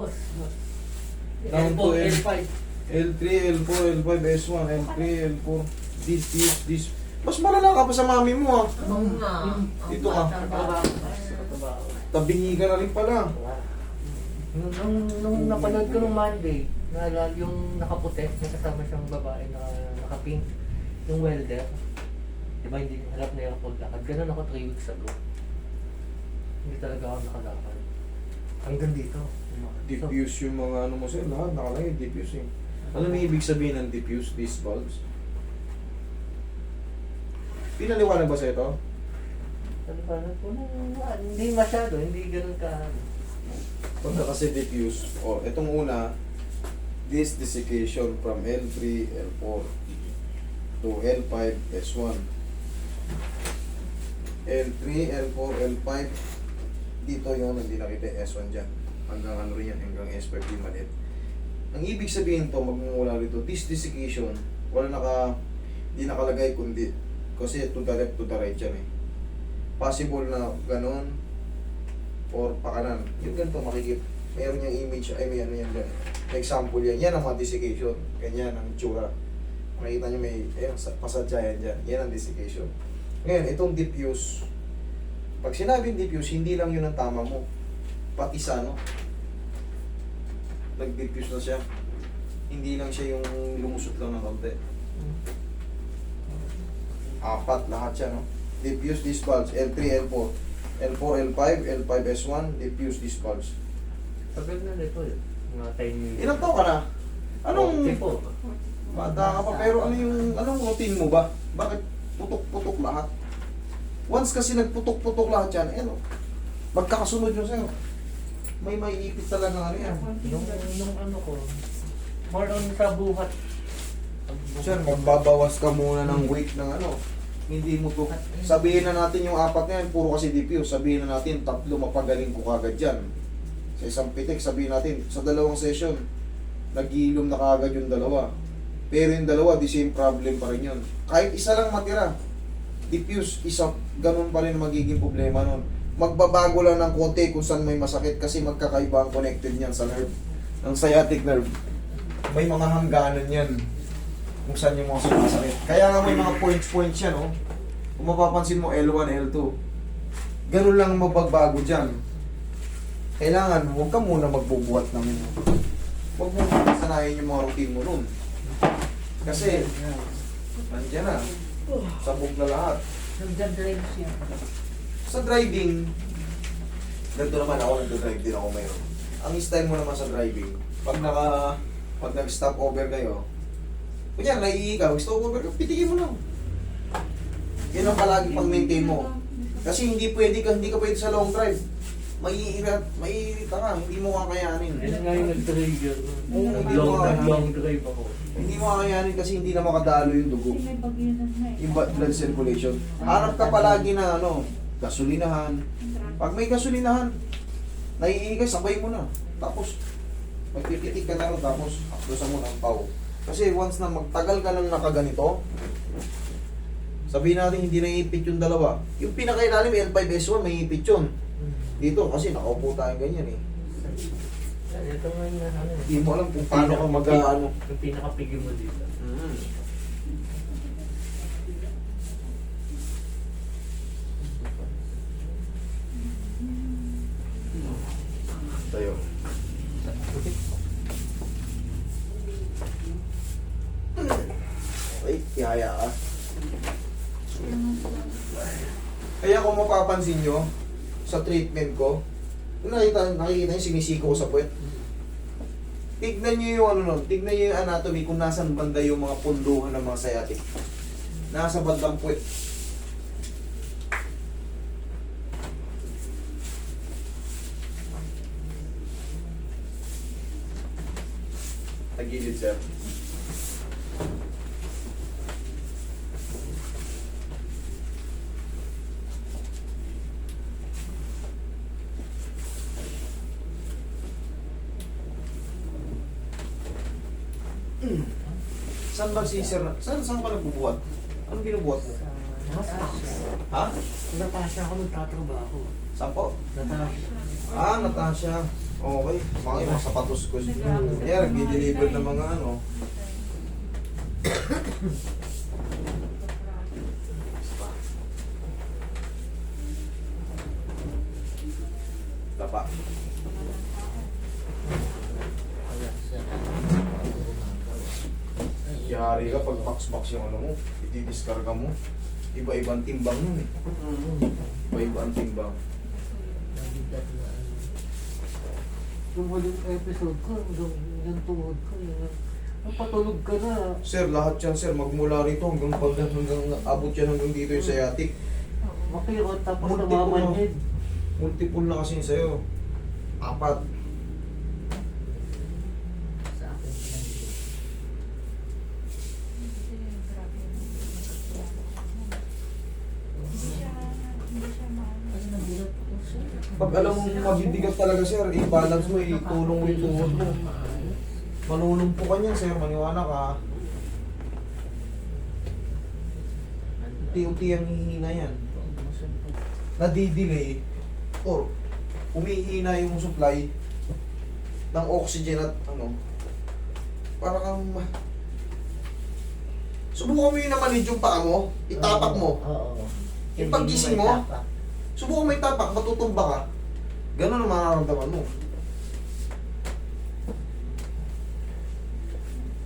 boss. Down L4, to L. L5. L3, L4, L5, S1, L3, L4. This, this, this. Mas malala ka pa sa mami mo ah. Oo nga. Dito ka. Tabingi ka na rin pala. Nung, nung, nung napanood ko nung Monday, naalala yung nakaputi, may kasama siyang babae na nakapink, yung welder. Di ba hindi alam na yung paglakad. Ganun ako 3 weeks ago. Hindi talaga ako nakalakad. Hanggang dito. Diffuse yung mga ano mo sir, lahat nakalagay diffuse eh. Alam mo yung ibig sabihin ng diffuse, these bulbs? Pinaliwanag ba sa ito? Sabi ko, ano, ano, hindi masyado, hindi ganun ka. Pagka kasi diffuse, o oh, itong una, this desiccation from L3, L4 to L5, S1. L3, L4, L5, dito yung hindi nakita yung S1 dyan. Hanggang ano rin yan, hanggang S5 yung maliit. Ang ibig sabihin to, magmumula rito, this desiccation, wala naka, hindi nakalagay kundi, kasi to the left, to the right yan eh. Possible na ganun, or pakanan. Yung ganito makikita. Meron yung image, ay may ano yan dyan. Example yan. Yan ang mga desiccation. Ganyan ang tsura. Makikita nyo may, ayun, sa- pasadya yan dyan. Yan ang desiccation. Ngayon, itong diffuse. Pag sinabing diffuse, hindi lang yun ang tama mo. Pati sa ano, nag-diffuse na siya. Hindi lang siya yung lumusot lang ng konti. Apat lahat siya, no? Diffuse bulge, L3, L4. L4, L5, L5, S1, diffuse disc bulge. Tagal na nito yun. Mga 10 years. Ilang taon ka na? Anong bata ka pa pero ano yung anong routine mo ba? Bakit putok-putok lahat? Once kasi nagputok-putok lahat yan, eh, no? magkakasunod yun sa'yo. May maiipit talaga ano yan. Nung, nung ano ko, more on sa buhat. Sir, magbabawas ka muna ng weight ng ano. Hindi mo to. Sabihin na natin yung apat na yan, puro kasi diffuse. Sabihin na natin, tatlo mapagaling ko kagad dyan. Sa isang pitik, sabihin natin, sa dalawang session, nagilom na kagad yung dalawa. Pero yung dalawa, the same problem pa rin yun. Kahit isa lang matira, diffuse, isa, ganun pa rin magiging problema nun. Magbabago lang ng konti kung saan may masakit kasi magkakaiba ang connected niyan sa nerve. Ang sciatic nerve. May mga hangganan yan kung saan yung mga sumasakit. Kaya nga may mga points-points yan, oh. Kung mapapansin mo, L1, L2. Ganun lang ang mapagbago dyan. Kailangan, huwag ka muna magbubuhat ng... Huwag mo sanayin yung mga routine mo nun. Kasi, nandiyan na. Sabog na lahat. Nagdadrive siya. Sa driving, ganito naman ako, nagdadrive din ako mayroon. Ang style mo naman sa driving, pag naka, pag nag-stop over kayo, kunya, naiihi ka, mag-stop over ka, pitikin mo lang. Yan ang palagi pang maintain mo. Kasi hindi pwede ka, hindi ka pwede sa long drive. Maiirat, maiirita ka, hindi mo kakayanin. Yun nga yung nag-trigger. Oo, hindi long, long drive ako. Hindi mo kakayanin kasi hindi na makadalo yung dugo. Kasi may bagyo na na eh. Yung blood circulation. Hanap ka palagi na ano, gasolinahan, Pag may gasolinahan, naiihi ka, sabay mo na. Tapos, magpipitik ka na rin, tapos aktusan mo ng pau. Kasi once na magtagal ka nang nakaganito, sabihin natin hindi naiipit yung dalawa. Yung pinakailalim, L5S1, may ipit yun. Dito, kasi nakaupo tayo ganyan eh. Ito nga yung ano. Hindi mo alam kung paano ka mag ano. Yung pinaka-pigil mo dito. Mm. Tayo. Ay, tihaya ka. Kaya kung mapapansin nyo, sa treatment ko, kung nakita, nakikita nyo sinisiko ko sa puwet, tignan nyo yung ano nun, tignan nyo yung anatomy kung nasan banda yung mga punduhan ng mga sciatic. Nasa bandang puwet. Tagilid, sir. Saan ba si sir? Saan, saan ka nagbubuhat? Anong binubuhat mo? Natasha. Ha? Natasha ako nagtatrabaho. Saan po? Natasha. Ah, Natasha. Okay, mga yung mga sapatos ko. Mga nag-deliver ng mga ano. Tapa. Kaya siya. Yari ka pag box-box yung ano mo, itidiskarga mo. Iba-ibang timbang nun eh. Iba-ibang timbang. Nabigat na ano. Yung huling episode ko, yung, yung tuhod ko, yung, napatulog ka na. Sir, lahat yan sir, magmula rito hanggang pag hanggang abot yan hanggang dito yung sciatic. Makirot tapos Multiple namamanhid. Multiple na kasi sa'yo. Apat. Sa akin lang dito. Hindi siya, hindi siya maano. Kasi nagulat ko siya. Pag alam mo mabibigat talaga sir, i-balance mo, itulong mo yung tuhod mo. Manunumpo ka niyan sir, maniwala ka. Unti-unti ang hihina yan. Nadidelay or umihina yung supply ng oxygen at ano, para kang Subukan mo yung namanid yung paa mo, itapak mo. Oo. Yung paggising mo, itapak. Subukan mo itapak, matutumba ka. Ganun ang mararamdaman mo.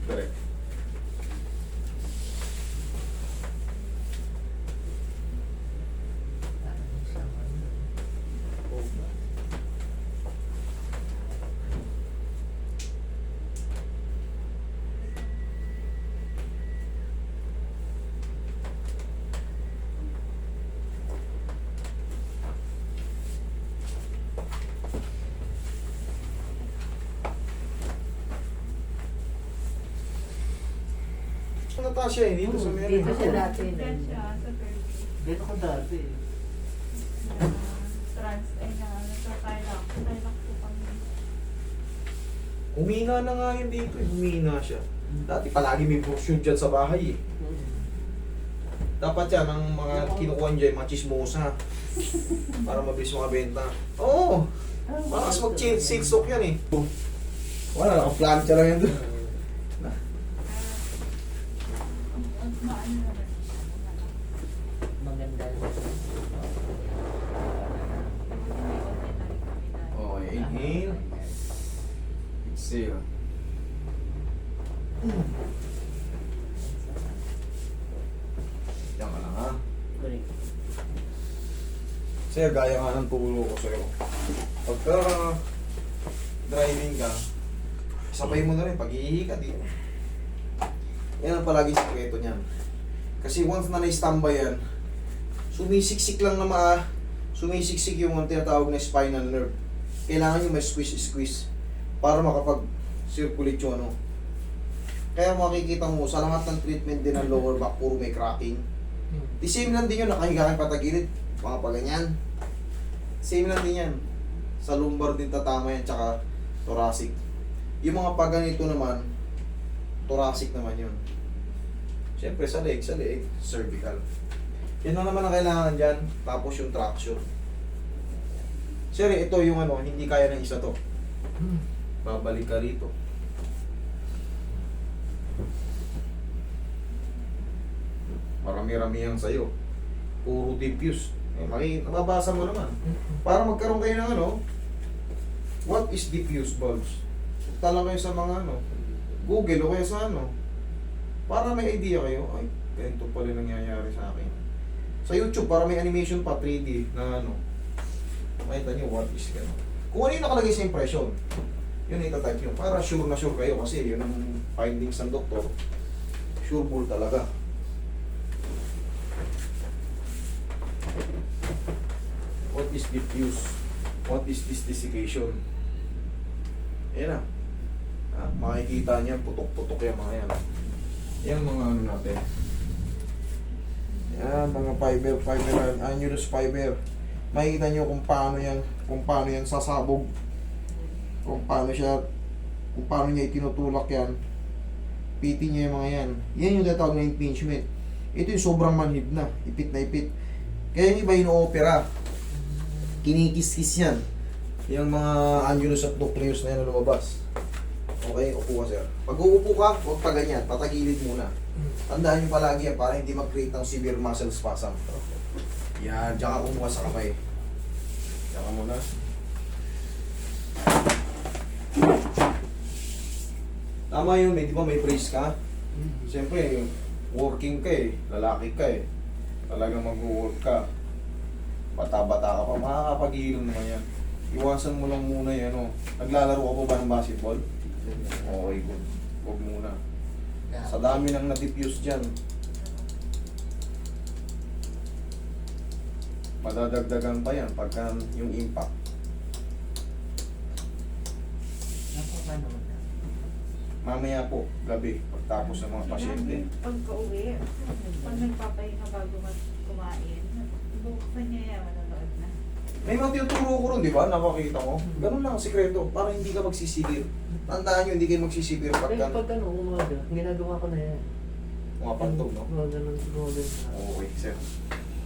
Correct. Parang siyang ano, cobra. Natasha eh, dito sa Hmm, meron. dito siya dati. Diyan siya sa Turkey. Dito ko dati. Na Trans, ay na, po kami. Humina na nga yun dito eh. Humina siya. Dati palagi may portion dyan sa bahay eh. Dapat yan ang mga kinukuha dyan, mga chismosa. Para mabilis makabenta. Oo! Malakas mag-silksok yan eh. Wala, naka-plancha lang yan doon. Ang maano naman. Maganda. Okay, inhale. Exhale. Yan ka lang ha. Correct. Sir, gaya nga ng tulo ko sa'yo. Pagka driving ka, sabay mo na rin, pag-ihikat eh. Yan ang palagi sikreto niyan. Kasi once na na-standby yan, sumisiksik lang na maa, sumisiksik yung ang tinatawag na spinal nerve. Kailangan nyo may squeeze-squeeze para makapag-circulate yung ano. Kaya makikita mo, sa lahat ng treatment din ng lower back, puro may cracking. Di same lang din yun, nakahiga kang patagilid, mga paganyan. Same lang din yan. Sa lumbar din tatama yan, tsaka thoracic. Yung mga paganito naman, thoracic naman yun. Siyempre sa leg, sa leg, cervical. Yan lang naman ang kailangan dyan, tapos yung traction. Sir, ito yung ano, hindi kaya ng isa to. Babalik ka rito. Marami-rami yan sa'yo. Puro diffuse. Eh, maki, nababasa mo naman. Para magkaroon kayo ng ano, what is diffuse bulbs? Tala kayo sa mga ano, Google o kaya sa ano. Para may idea kayo, ay, ganito pala nangyayari sa akin. Sa YouTube, para may animation pa, 3D, na ano. Makita nyo, what is gano'n. Kung ano yung nakalagay sa impression, yun itatype nyo. Para sure na sure kayo kasi yun ang findings ng doktor. Sure bull talaga. What is diffuse? What is this desiccation? Ayan na. Ah, makikita niya, putok-putok yung mga yan. Yan mga ano natin. Yan, mga fiber, fiber, annulus fiber. Makikita niyo kung paano yan, kung paano yan sasabog. Kung paano siya, kung paano niya itinutulak yan. Piti niya yung mga yan. Yan yung tatawag na impingement. Ito yung sobrang manhid na, ipit na ipit. Kaya yung iba ino-opera, kinikis-kis yan. Yung mga annulus at nucleus na yan na lumabas. Okay, upo ka sir. Pag uupo ka, huwag pa ganyan, patagilid muna. Tandaan nyo palagi yan para hindi mag-create ng severe muscle spasm. Yan, diyan ka kumuha sa kamay. Diyan ka muna. Tama yun, may, di ba may brace ka? Siyempre, working ka eh, lalaki ka eh. Talagang mag-work ka. Bata-bata ka pa, makakapag-iinom naman yan. Iwasan mo lang muna yan, oh. Naglalaro ka pa ba ng basketball? Okay, good. Huwag muna. Sa dami ng na-diffuse dyan. Madadagdagan pa yan pagka yung impact. Mamaya po, gabi, pagtapos ng mga pasyente. Pagka-uwi, pag nagpapahinga bago mag- kumain, buksan niya yan, manonood na. May mga tinuturo ko ron, di ba? Nakakita mo. Ganun lang ang sikreto, para hindi ka magsisigil. Tandaan nyo, hindi kayo magsisigil Kaya pagka pag ano, umaga, ginagawa ko na yan. mga pantog, no? Mga ganun, mga ganun. Okay, sir.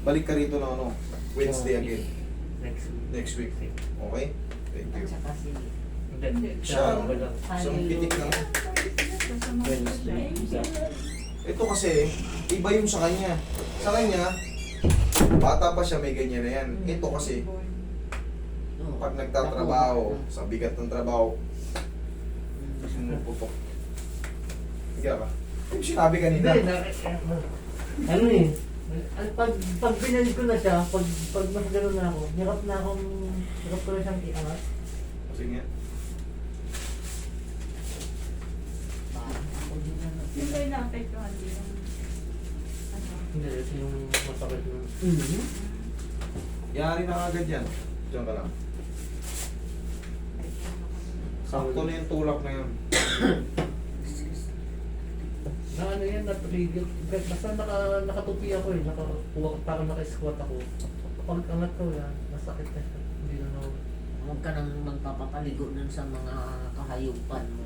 Balik ka rito ng ano, Wednesday again. Next week. Next week. Okay? Thank you. At saka si Siya, isang pitik lang. Wednesday. Ito kasi, iba yung sa kanya. Sa kanya, bata pa siya, may ganyan na yan. Ito kasi, pag nagtatrabaho, sa bigat ng trabaho, sumuputok. Sige ka. Yung sinabi kanina. Hindi, ano, ano eh. Ang pag, pag pinalik ko na siya, pag, pag mas gano'n na ako, hirap na akong, hirap ko na siyang iangat. Sige nga. Yung kayo din yung. Hindi, ito yung masakit na. Mhm. Yari na agad yan. Diyan ka lang. Sakto na yung tulak na yun. Na ano yan, na-trigger. Basta naka, nakatupi ako eh, nakakuha, parang naka-squat ako. Pag angat ko yan, masakit na siya. Hindi na ako. Huwag ka nang magpapapaligo nun sa mga kahayupan mo.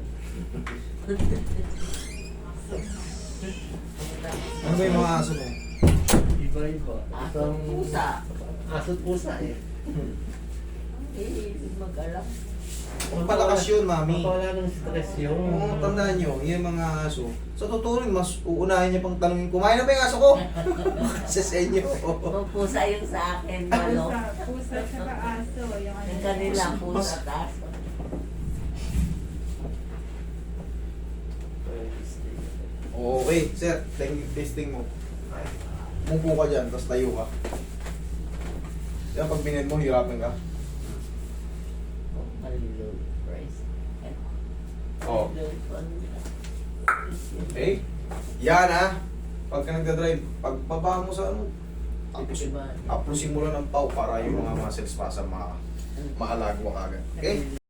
Ano ba yung mga aso mo? Iba-iba. Isang- pusa. Aso at pusa eh. Eh, mag-alak. Palakas yun, mami. Mapawala ng stress yun. Oo, tandaan nyo, yung mga aso, sa totoo rin, mas uunahin niya pang tanongin, kumain na ba yung aso ko? sa sa inyo. Pusa yung sa akin, malo. Pusa, pusa tsaka aso. Yung ano. Yung kanila, pusa at aso. Okay, sir, testing mo. Mupo ka dyan, tapos tayo ka. Yan, pag binend mo, hirapan ka. Hello, Christ. Oo. Hello, Okay? Yan ha. Pagka nagdadrive, pagbaba mo sa ano, tapos Diba? aplusin mo lang ng pau para yung mga muscle spasm ma maalagwa agad. Okay?